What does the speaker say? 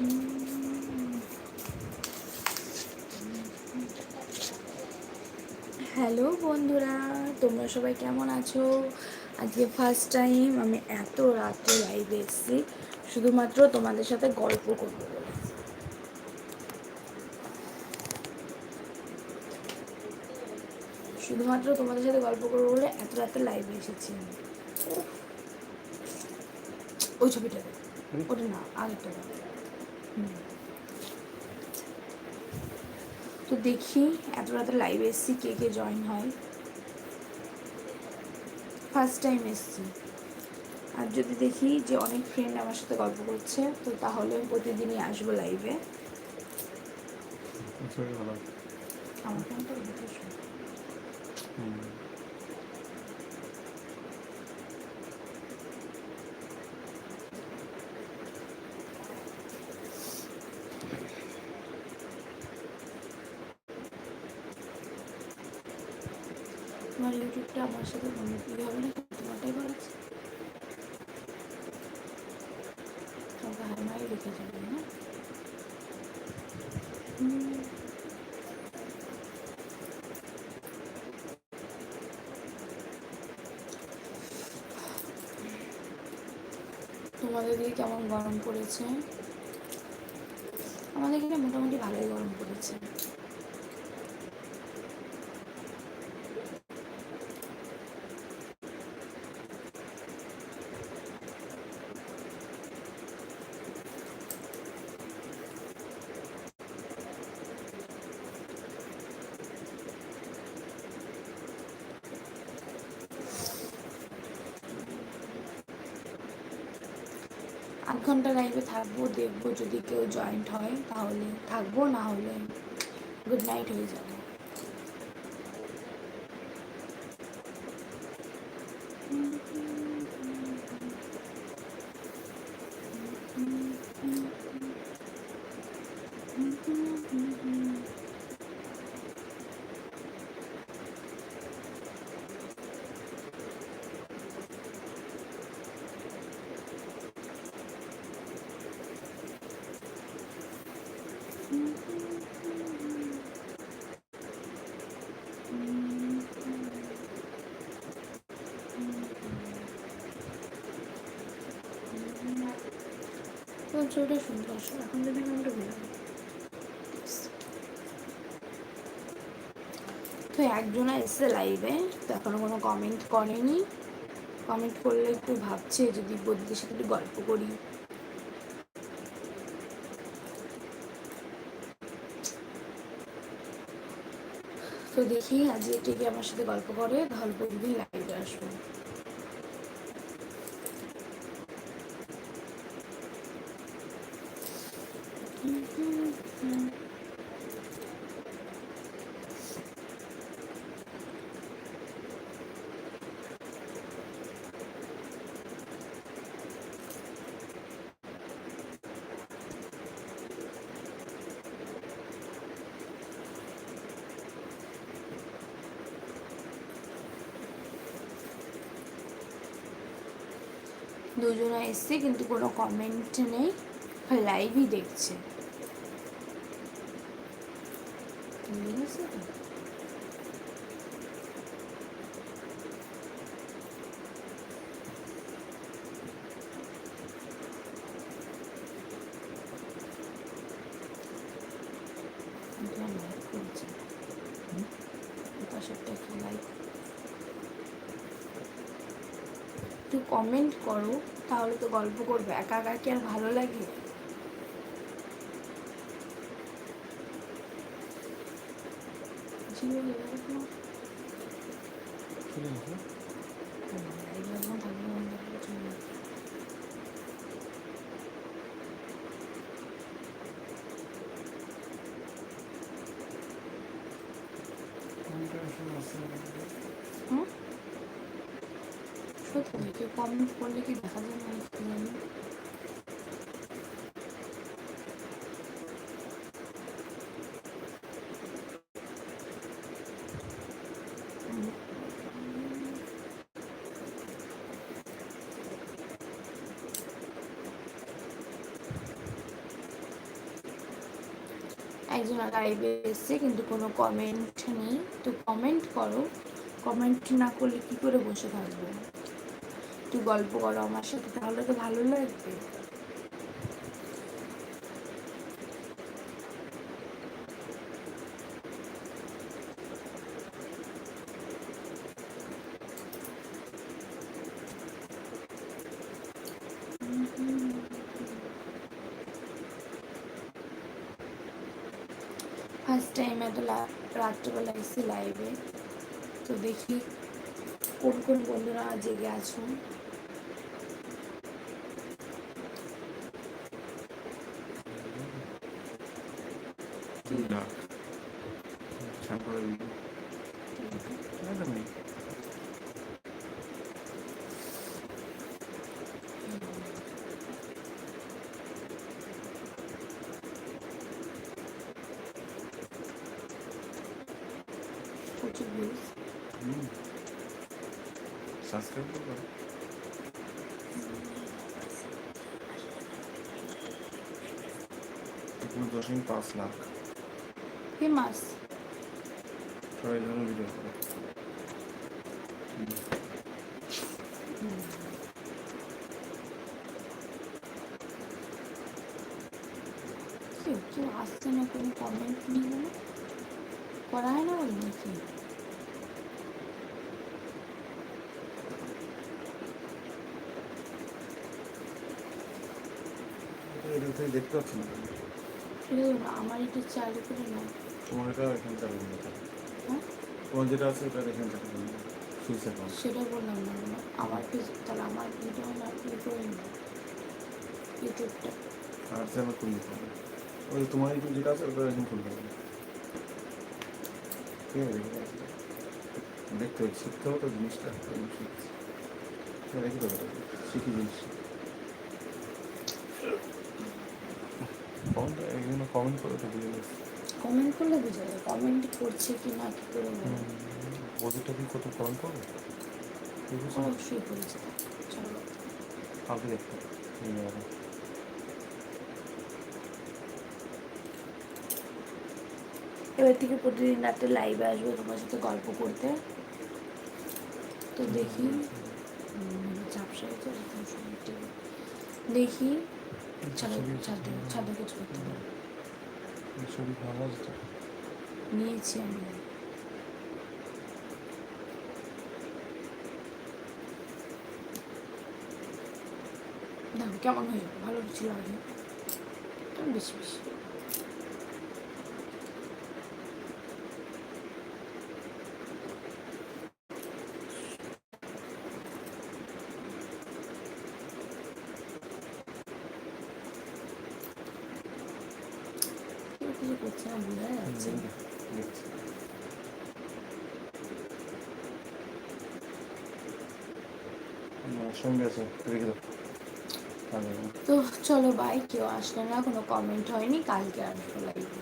Hello বন্ধুরা তোমরা সবাই কেমন আছো আজকে ফার্স্ট টাইম আমি এত রাত্রে লাইভে এসেছি শুধুমাত্র তোমাদের সাথে গল্প করব শুধুমাত্র তোমাদের সাথে গল্প করব বলে এত রাতে লাইভে এসেছি। ওই ছবিটা ওটা না আরেকটা। তো দেখি এত রাতে লাইভে এসেছি কে কে জয়েন হয়। ফার্স্ট টাইম এসছি। আর যদি দেখি যে অনেক ফ্রেন্ড আমার সাথে গল্প করছে তো তাহলে আমি প্রতিদিনই আসব লাইভে শরীর ভালো। আমার তোমার ইউটিউবটা আমার সাথে উন্নতি হবে না, তোমারটাই ভালো আছে। তোমাকে হারমাই লিখে যাবে না। তোমাদের দিকে কেমন গরম পড়েছে? আমাদের এখানে মোটামুটি ভালোই গরম পড়েছে। আধ ঘণ্টা লাইভে থাকব, দেখব যদি কেউ জয়েন্ট হয়, তাহলে থাকব, না হলে গুড নাইট হয়ে যাবে। তো একজনা এসছে লাইভে তো এখনও কোনো কমেন্ট করেনি। কমেন্ট করলে একটু ভাবছে যদি বদিদের সাথে একটু গল্প করি। তো দেখি, আজকে কে আমার সাথে গল্প করে, তাহলে প্রতিদিন লাইভে আসব। দুজনে এসছে কিন্তু কোনো কমেন্ট নেই। লাইভই দেখছে। একটু কমেন্ট করো, তাহলে তো গল্প করবে। একা একা কি আর ভালো লাগে? জিও হয়ে গেল তোমার? ঠিক আছে না, live এখনও থাকবে না, অন্য কিছু না। কোনটা আসলে আছে? হুম? সত্যি কেউ কমেন্ট করলে কি দেখা যায় না কি জানি একজন লাইভে এসছে, কিন্তু কোনো কমেন্ট নেই। তো কমেন্ট করো। কমেন্ট না করলে কি করে বসে থাকব? একটু গল্প করো আমার সাথে, তাহলে তো ভালো লাগবে। ফার্স্ট টাইম এত রাত্রেবেলা এসেছি লাইভে তো দেখি কোন কোন বন্ধুরা জেগে আছো। দুই প্রচুর ভিউজ সাবস্ক্রাইব করব একুশ দশমিক পাঁচ লাখ ফেমাস সবাই ধরুন ভিডিও করে কেউ কেউ আসছে না কোনো কমেন্ট নেই করা হয় না বলে নাকি এটা থেকে দেখতে পাচ্ছি না আমার একটু চালু করে না তোমার এটা এখানে চালু হবে হ্যাঁ? তোমার যেটা আছে ওটা এখানে করতে সুইচ অ্যাকাউন্ট সেটা বললাম না মানে আমার তাহলে আমার ভিডিও না ইয়ে করে না ইউটিউবটা। আর চ্যানেল খুলে দিতে হবে ওই তোমার ইউটিউব যেটা আছে ওটা এখন খুলতে হবে ঠিক আছে দেখতে হবে শিখতে হবে তো জিনিসটা। শিখছি। শিখি জিনিস কমেন্ট এগুলো কমেন্ট করে তো বুঝে গেছি। কমেন্ট করলে বুঝা যায় কমেন্ট করছে কি না কি করে ওদেরটা কি কত কমেন্ট করবে? অবশ্যই করেছে চলো। কালকে দেখতে এবার থেকে প্রতিদিন রাতে লাইভে আসব তোমার সাথে গল্প করতে। তো দেখি ঠিক আছে। দেখি ছাদে কিছু করতে ভালো আছে নিয়েছি আমি। দাম কেমন হয়ে ভালো ছিল আগে। বেশি বেশি। কিছু করছে না বোঝা যাচ্ছে সঙ্গে আছে রেখে তো চলো ভাই কেউ আসলে না, কোনো কমেন্ট হয়নি, কালকে আসব লাইভে